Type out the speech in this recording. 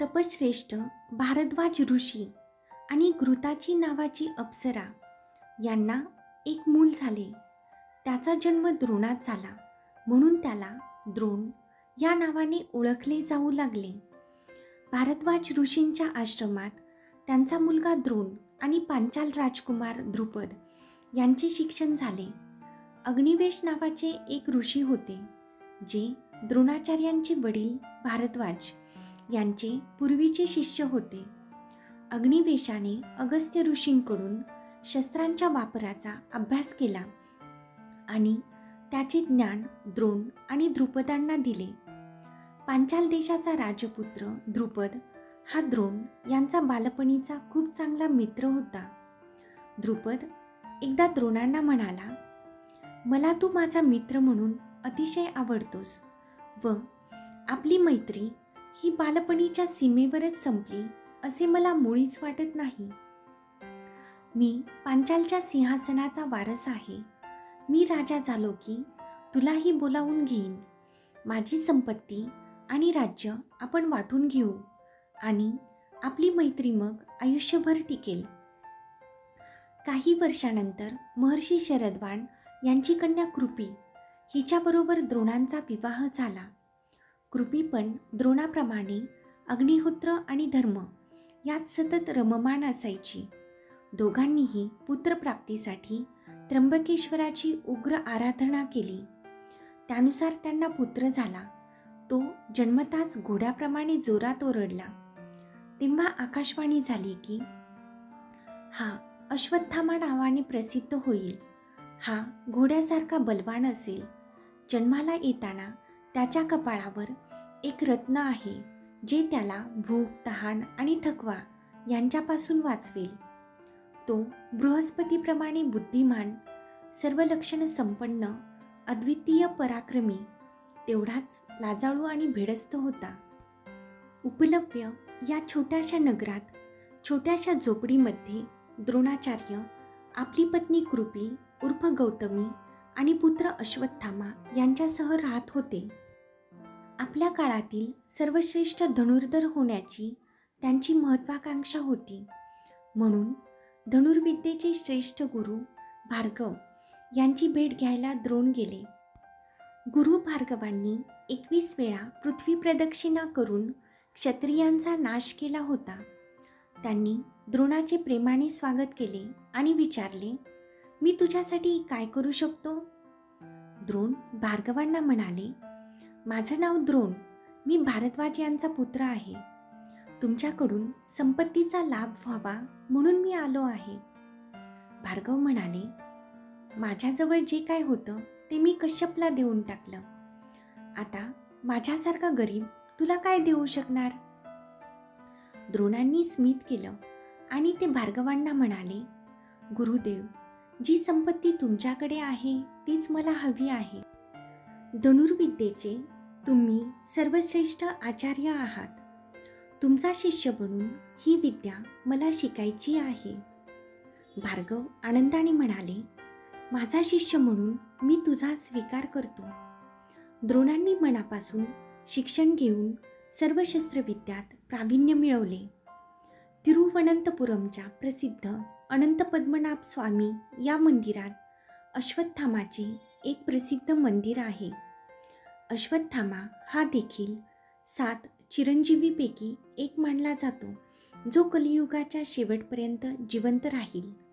तपश्रेष्ठ भारद्वाज ऋषी आणि घृताची नावाची अप्सरा यांना एक मूल झाले. त्याचा जन्म द्रोणात झाला. म्हणून त्याला द्रोण या नावाने ओळखले जाऊ लागले. भारद्वाज ऋषींच्या आश्रमात त्यांचा मुलगा द्रोण आणि पांचाल राजकुमार द्रुपद यांचे शिक्षण झाले. अग्निवेश नावाचे एक ऋषी होते जे द्रोणाचार्यांचे वडील भारद्वाज यांचे पूर्वीचे शिष्य होते. अग्निवेशाने अगस्त्य ऋषींकडून शस्त्रांच्या वापराचा अभ्यास केला आणि त्याचे ज्ञान द्रोण आणि द्रुपदांना दिले. पांचाल देशाचा राजपुत्र द्रुपद हा द्रोण यांचा बालपणीचा खूप चांगला मित्र होता. द्रुपद एकदा द्रोणांना म्हणाला मला तू माझा मित्र म्हणून अतिशय आवडतोस व आपली मैत्री ही बालपणीच्या सीमेवरच संपली असे मला मुळीच वाटत नाही. मी पांचालच्या सिंहासनाचा वारस आहे. मी राजा झालो की तुलाही बोलावून घेईन. माझी संपत्ती आणि राज्य आपण वाटून घेऊ आणि आपली मैत्री मग आयुष्यभर टिकेल. काही वर्षानंतर महर्षी शरदवान यांची कन्या कृपी हिच्याबरोबर द्रोणांचा विवाह झाला. कृपी पण द्रोणाप्रमाणे अग्निहोत्र आणि धर्म यात सतत रममान असायची. दोघांनीही पुत्रप्राप्तीसाठी त्र्यंबकेश्वराची उग्र आराधना केली. त्यानुसार त्यांना पुत्र झाला. तो जन्मताच घोड्याप्रमाणे जोरात ओरडला. तेव्हा आकाशवाणी झाली की हा अश्वत्थामा नावाने प्रसिद्ध होईल. हा घोड्यासारखा बलवान असेल. जन्माला येताना त्याच्या कपाळावर एक रत्न आहे जे त्याला भूक तहान आणि थकवा यांच्यापासून वाचवेल. तो बृहस्पतीप्रमाणे बुद्धिमान सर्व लक्षण संपन्न अद्वितीय पराक्रमी तेवढाच लाजाळू आणि भिडस्त होता. उपलब्ध या छोट्याशा नगरात छोट्याशा झोपडीमध्ये द्रोणाचार्य आपली पत्नी कृपी उर्फ गौतमी आणि पुत्र अश्वत्थामा यांच्यासह राहत होते. आपल्या काळातील सर्वश्रेष्ठ धनुर्धर होण्याची त्यांची महत्त्वाकांक्षा होती. म्हणून धनुर्विद्येचे श्रेष्ठ गुरु भार्गव यांची भेट घ्यायला द्रोण गेले. गुरु भार्गवांनी एकवीस वेळा पृथ्वी प्रदक्षिणा करून क्षत्रियांचा नाश केला होता. त्यांनी द्रोणाचे प्रेमाने स्वागत केले आणि विचारले मी तुझ्यासाठी काय करू शकतो? द्रोण भार्गवांना म्हणाले माझं नाव द्रोण. मी भारद्वाज यांचा पुत्र आहे. तुमच्याकडून संपत्तीचा लाभ व्हावा म्हणून मी आलो आहे. भार्गव म्हणाले माझ्याजवळ जे काय होतं ते मी कश्यपला देऊन टाकलं. आता माझ्यासारखा गरीब तुला काय देऊ शकणार? द्रोणांनी स्मित केलं आणि ते भार्गवांना म्हणाले गुरुदेव जी संपत्ती तुमच्याकडे आहे तीच मला हवी आहे. धनुर्विद्येचे तुम्ही सर्वश्रेष्ठ आचार्य आहात. तुमचा शिष्य बनून ही विद्या मला शिकायची आहे. भार्गव आनंदाने म्हणाले माझा शिष्य म्हणून मी तुझा स्वीकार करतो. द्रोणांनी मनापासून शिक्षण घेऊन सर्व शस्त्रविद्यात प्रावीण्य मिळवले. तिरुवनंतपुरमच्या प्रसिद्ध अनंत पद्मनाभ स्वामी या मंदिरात अश्वत्थामाचे एक प्रसिद्ध मंदिर आहे. अश्वत्थामा हा देखील सात चिरंजीवीपैकी एक मानला जातो जो कलियुगाच्या शेवटपर्यंत जिवंत राहील.